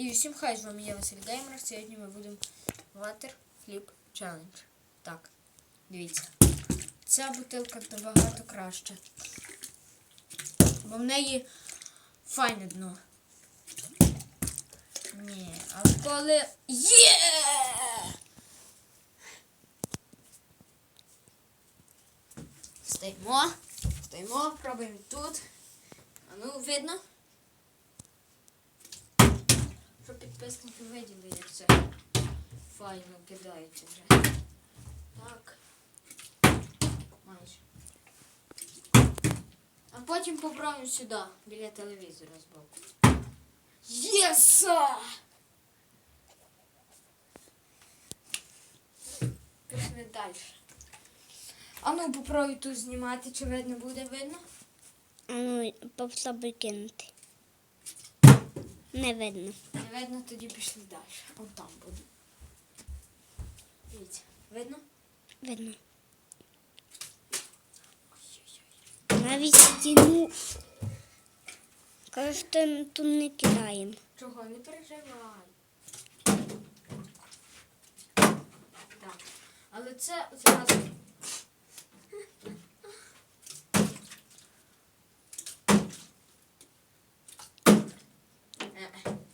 І всім хай з вами я Василь Геймер. Сьогодні ми будемо Water Flip Challenge. Так, дивіться. Ця бутилка набагато краще. Бо в неї файне дно. Ні, але коли. Є! Стоїмо. Стоїмо, пробуємо тут. А ну, видно? Щоб підписники виділи, як це файно кидається вже. Так. Майже. А потім поправимо сюди, біля телевізора збоку. Єса! Пішли далі. А ну попробуй тут знімати, чи видно буде видно. А ну, попробуй кинути. Не видно. Не видно, тоді пішли далі. Он там буде. Дивіться, видно? Видно. Навіть стіну. Кажеш, що тут не кидаємо. Чого, не переживай. Так. Але це зразу.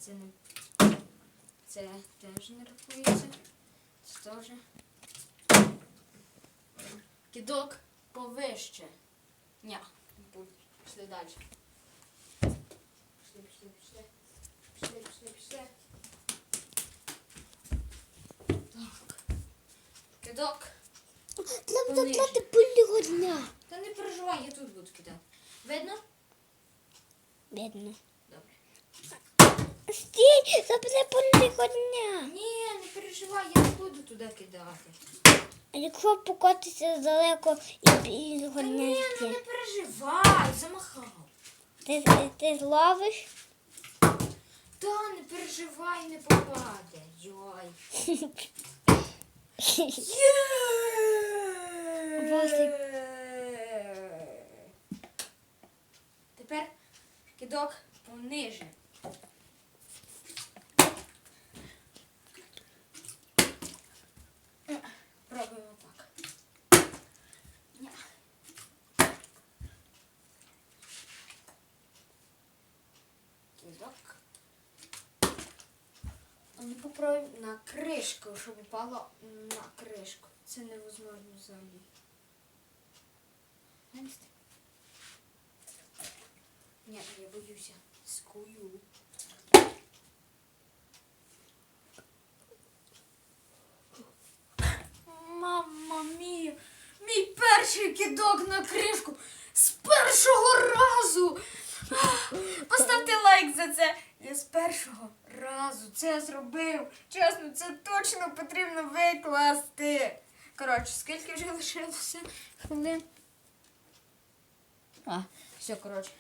Це не. Це теж не рахується. Це теж. Кидок повище. Ня. Пішли далі. Пішли, пішли, пішли. Пішли, пішли, пішли. Так. Кидок. Треба Пониже. заплати пульного дня. Та не переживай, я тут буду кидати. Видно? Видно. Стій, заплати пульного дня. Ні, не переживай, я не буду туди кидати. А якщо покотися далеко і Та дня ні, ну не переживай, замахав. Ти, ти зловиш? Та не переживай, не попаде. Йой. Васик. Тепер кидок пониже. Пробуємо так. Ня. Ми попробуємо на кришку, щоб упало на кришку. Це невозможно взагалі. Ні, я боюся. Скую. Мама мія! Мій перший кидок на кришку це зробив. Чесно, це точно потрібно викласти. Коротше, скільки вже лишилося хвилин? А, все, коротше.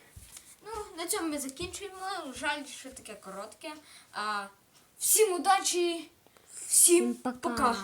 Ну, на цьому ми закінчуємо. Жаль, що таке коротке. А, всім удачі, всім Пока. пока.